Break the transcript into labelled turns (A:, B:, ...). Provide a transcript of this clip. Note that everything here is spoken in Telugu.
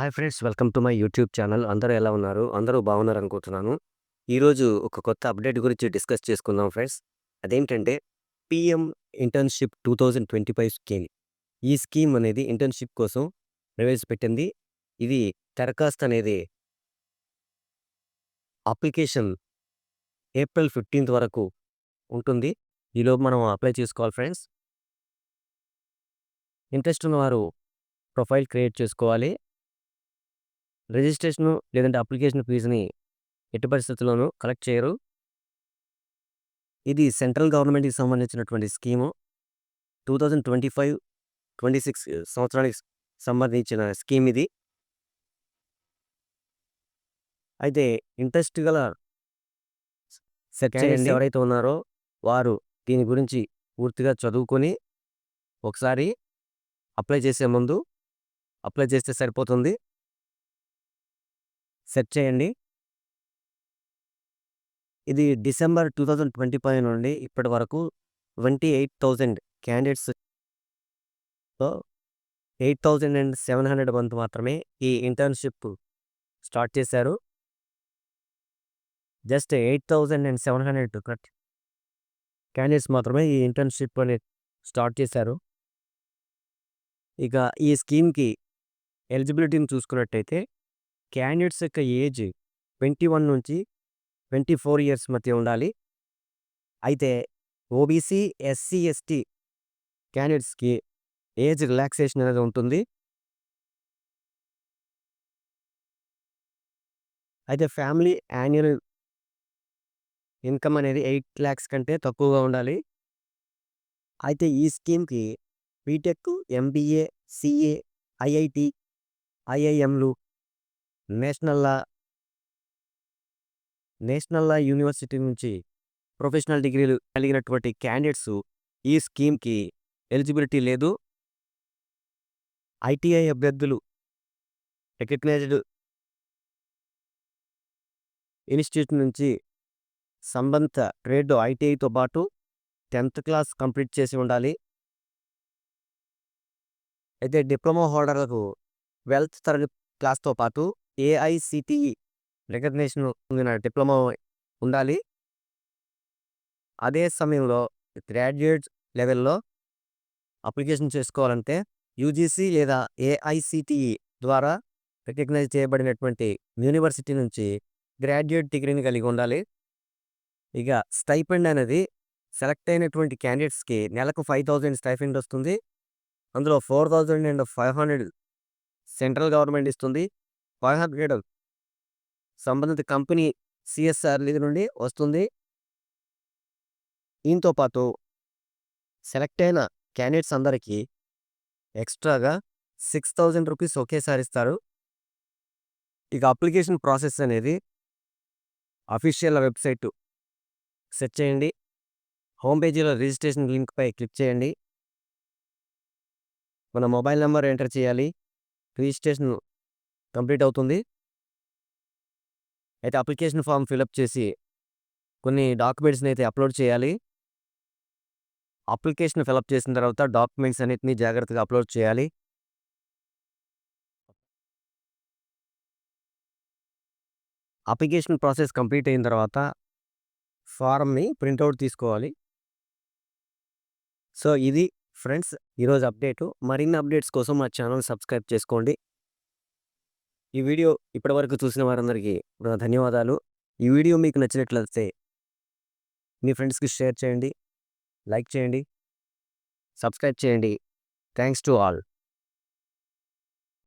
A: Hi friends welcome to my YouTube channel. అందరూ ఎలా ఉన్నారు? అందరూ బాగున్నారు అనుకుంటున్నాను ఈరోజు ఒక కొత్త అప్డేట్ గురించి డిస్కస్ చేసుకుందాం ఫ్రెండ్స్. అదేంటంటే PM internship two thousand twenty five scheme. ఈ స్కీమ్ అనేది ఇంటర్న్షిప్ కోసం ప్రవేశపెట్టింది. ఇది దరఖాస్తు అనేది అప్లికేషన్ ఏప్రిల్ ఫిఫ్టీన్త్ వరకు ఉంటుంది. ఈలోపు మనం అప్లై చేసుకోవాలి ఫ్రెండ్స్. ఇంట్రెస్ట్ ఉన్నవారు ప్రొఫైల్ క్రియేట్ చేసుకోవాలి. రిజిస్ట్రేషను లేదంటే అప్లికేషన్ ఫీజుని ఎట్టి పరిస్థితుల్లోనూ కలెక్ట్ చేయరు. ఇది సెంట్రల్ గవర్నమెంట్కి సంబంధించినటువంటి scheme. Two thousand twenty five twenty six సంవత్సరానికి సంబంధించిన స్కీమ్ ఇది. అయితే ఇంట్రెస్ట్ గల సెక్షన్ ఎవరైతే ఉన్నారో వారు దీని గురించి పూర్తిగా చదువుకొని ఒకసారి అప్లై చేసే ముందు అప్లై చేస్తే సరిపోతుంది. సెట్ చేయండి. ఇది December two thousand twenty five నుండి ఇప్పటి వరకు twenty eight thousand candidates eight thousand and seven hundred month మాత్రమే ఈ ఇంటర్న్షిప్ స్టార్ట్ చేశారు. Just eight thousand and seven hundred cut candidates మాత్రమే ఈ ఇంటర్న్షిప్ అనేది స్టార్ట్ చేశారు. ఇక ఈ స్కీమ్కి ఎలిజిబిలిటీని చూసుకున్నట్టయితే క్యాండిడేట్స్ యొక్క ఏజ్ ట్వంటీ వన్ నుంచి ట్వంటీ ఫోర్ ఇయర్స్ మధ్య ఉండాలి. అయితే ఓబీసీ ఎస్సీ ఎస్టీ క్యాండిడేట్స్కి ఏజ్ రిలాక్సేషన్ అనేది ఉంటుంది. అయితే ఫ్యామిలీ యాన్యువల్ ఇన్కమ్ అనేది ఎయిట్ ల్యాక్స్ కంటే తక్కువగా ఉండాలి. అయితే ఈ స్కీమ్కి B Tech MBA CA IIT ఐఐఎంలు నేషనల్లా నేషనల్లా యూనివర్సిటీ నుంచి ప్రొఫెషనల్ డిగ్రీలు కలిగినటువంటి క్యాండిడేట్స్ ఈ స్కీమ్కి ఎలిజిబిలిటీ లేదు. ఐటీఐ అభ్యర్థులు రికగ్నైజ్డ్ ఇన్స్టిట్యూట్ నుంచి సంబంధిత ట్రేడ్ ఐటీఐతో పాటు టెన్త్ క్లాస్ కంప్లీట్ చేసి ఉండాలి. అయితే డిప్లొమా హోల్డర్లకు వెల్త్ తరగతి క్లాస్తో పాటు ఏఐసిటిఈ రికగ్నేషన్ పొందిన డిప్లొమా ఉండాలి. అదే సమయంలో గ్రాడ్యుయేట్ లెవెల్లో అప్లికేషన్ చేసుకోవాలంటే యూజీసీ లేదా ఏఐసిటిఈ ద్వారా రికగ్నైజ్ చేయబడినటువంటి యూనివర్సిటీ నుంచి గ్రాడ్యుయేట్ డిగ్రీని కలిగి ఉండాలి. ఇక స్టైపెండ్ అనేది సెలెక్ట్ అయినటువంటి క్యాండిడేట్స్కి నెలకు ఫైవ్ థౌజండ్ స్టైఫెండ్ వస్తుంది. అందులో four thousand and five hundred central government ఇస్తుంది. ఫైవ్ హండ్రెడ్ సంబంధిత కంపెనీ సిఎస్ఆర్ నిధి నుండి వస్తుంది. దీంతో పాటు సెలెక్ట్ అయిన క్యాండిడేట్స్ అందరికీ ఎక్స్ట్రాగా సిక్స్ థౌజండ్ రూపీస్ ఒకేసారి ఇస్తారు. ఇక అప్లికేషన్ ప్రాసెస్ అనేది అఫీషియల్ వెబ్సైట్. సెట్ చేయండి. హోమ్ పేజీలో రిజిస్ట్రేషన్ లింక్పై క్లిక్ చేయండి. మన మొబైల్ నెంబర్ ఎంటర్ చేయాలి. రిజిస్ట్రేషన్ కంప్లీట్ అవుతుంది. అయితే అప్లికేషన్ ఫామ్ ఫిలప్ చేసి కొన్ని డాక్యుమెంట్స్ని అయితే అప్లోడ్ చేయాలి. అప్లికేషన్ ఫిలప్ చేసిన తర్వాత డాక్యుమెంట్స్ అన్నిటిని జాగ్రత్తగా అప్లోడ్ చేయాలి. అప్లికేషన్ ప్రాసెస్ కంప్లీట్ అయిన తర్వాత ఫారంని ప్రింట్అవుట్ తీసుకోవాలి. సో ఇది ఫ్రెండ్స్ ఈరోజు అప్డేటు. మరిన్ని అప్డేట్స్ కోసం మా ఛానల్ సబ్స్క్రైబ్ చేసుకోండి. ఈ వీడియో ఇప్పటివరకు చూసిన వారందరికీ ధన్యవాదాలు. ఈ వీడియో మీకు నచ్చినట్లయితే మీ ఫ్రెండ్స్కి షేర్ చేయండి లైక్ చేయండి సబ్స్క్రైబ్ చేయండి. Thanks to all.